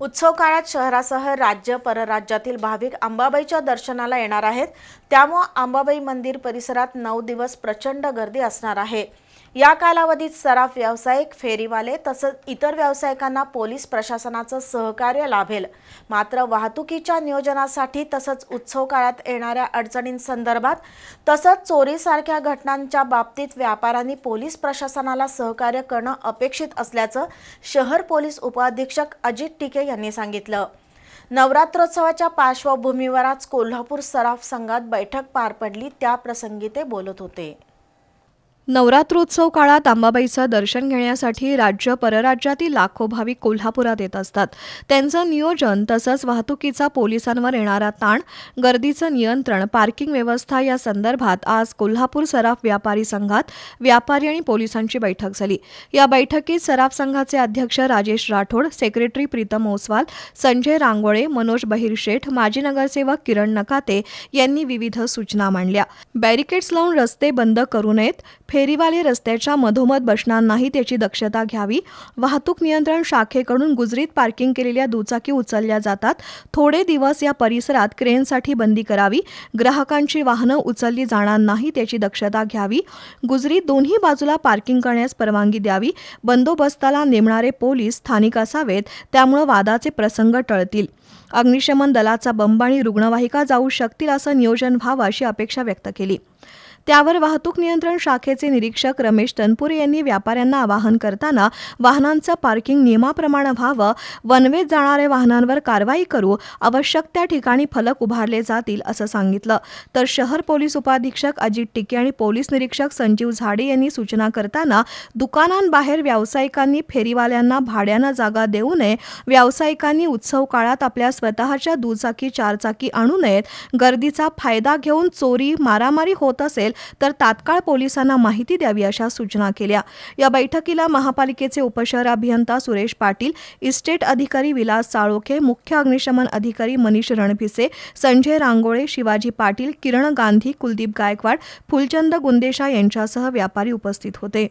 उत्सव काळात शहरासह राज्य परराज्यातील भाविक अंबाबाईच्या दर्शनाला येणार आहेत. त्यामुळं अंबाबाई मंदिर परिसरात नऊ दिवस प्रचंड गर्दी असणार आहे. या कालावधीत सराफ व्यावसायिक फेरीवाले तसंच इतर व्यावसायिकांना पोलीस प्रशासनाचं सहकार्य लाभेल. मात्र वाहतुकीच्या नियोजनासाठी तसंच उत्सव काळात येणाऱ्या अडचणींसंदर्भात तसंच चोरीसारख्या घटनांच्या बाबतीत व्यापाऱ्यांनी पोलीस प्रशासनाला सहकार्य करणं अपेक्षित असल्याचं शहर पोलीस उपाधीक्षक अजित टिके यांनी सांगितलं. नवरात्रोत्सवाच्या पार्श्वभूमीवर आज कोल्हापूर सराफ संघात बैठक पार पडली त्याप्रसंगी ते बोलत होते. नवरात्रोत्सव काळात अंबाबाईचं दर्शन घेण्यासाठी राज्य परराज्यातील लाखो भाविक कोल्हापुरात येत असतात. त्यांचं नियोजन तसंच वाहतुकीचा पोलिसांवर येणारा ताण गर्दीचं नियंत्रण पार्किंग व्यवस्था या संदर्भात आज कोल्हापूर सराफ व्यापारी संघात व्यापारी आणि पोलिसांची बैठक झाली. या बैठकीत सराफ संघाचे अध्यक्ष राजेश राठोड सेक्रेटरी प्रीतम ओसवाल संजय रांगोळे मनोज बहिरशेठ माजी नगरसेवक किरण नकाते यांनी विविध सूचना मांडल्या. बॅरिकेड्स लावून रस्ते बंद करू नयेत फेरीवाले रस्त्याच्या मधोमध बसणार नाहीत याची दक्षता घ्यावी. वाहतूक नियंत्रण शाखेकडून गुजरीत पार्किंग केलेल्या दुचाकी उचलल्या जातात. थोडे दिवस या परिसरात क्रेनसाठी बंदी करावी. ग्राहकांची वाहनं उचलली जाणार नाहीत याची दक्षता घ्यावी. गुजरीत दोन्ही बाजूला पार्किंग करण्यास परवानगी द्यावी. बंदोबस्ताला नेमणारे पोलीस स्थानिक असावेत त्यामुळं वादाचे प्रसंग टळतील. अग्निशमन दलाचा बंब आणि रुग्णवाहिका जाऊ शकतील असं नियोजन व्हावं अशी अपेक्षा व्यक्त केली. त्यावर वाहतूक नियंत्रण शाखेचे निरीक्षक रमेश तनपुरे यांनी व्यापाऱ्यांना आवाहन करताना वाहनांचं पार्किंग नियमाप्रमाणे व्हावं वनवेत जाणाऱ्या वाहनांवर कारवाई करू आवश्यक त्या ठिकाणी फलक उभारले जातील असं सांगितलं. तर शहर पोलीस उपाधीक्षक अजित टिके आणि पोलीस निरीक्षक संजीव झाडे यांनी सूचना करताना दुकानांबाहेर व्यावसायिकांनी फेरीवाल्यांना भाड्यानं जागा देऊ नये व्यावसायिकांनी उत्सव काळात आपल्या स्वतःच्या दुचाकी चारचाकी आणू नयेत गर्दीचा फायदा घेऊन चोरी मारामारी होत असेल तर तात्काळ पोलिसांना माहिती द्यावी अशा सूचना केल्या. या बैठकीला महापालिकेचे उपशहर अभियंता सुरेश पाटील इस्टेट अधिकारी विलास साळोखे मुख्य अग्निशमन अधिकारी मनीष रणभिसे संजय रांगोळे शिवाजी पाटील किरण गांधी कुलदीप गायकवाड फुलचंद गुंदेशा यांच्यासह व्यापारी उपस्थित होते.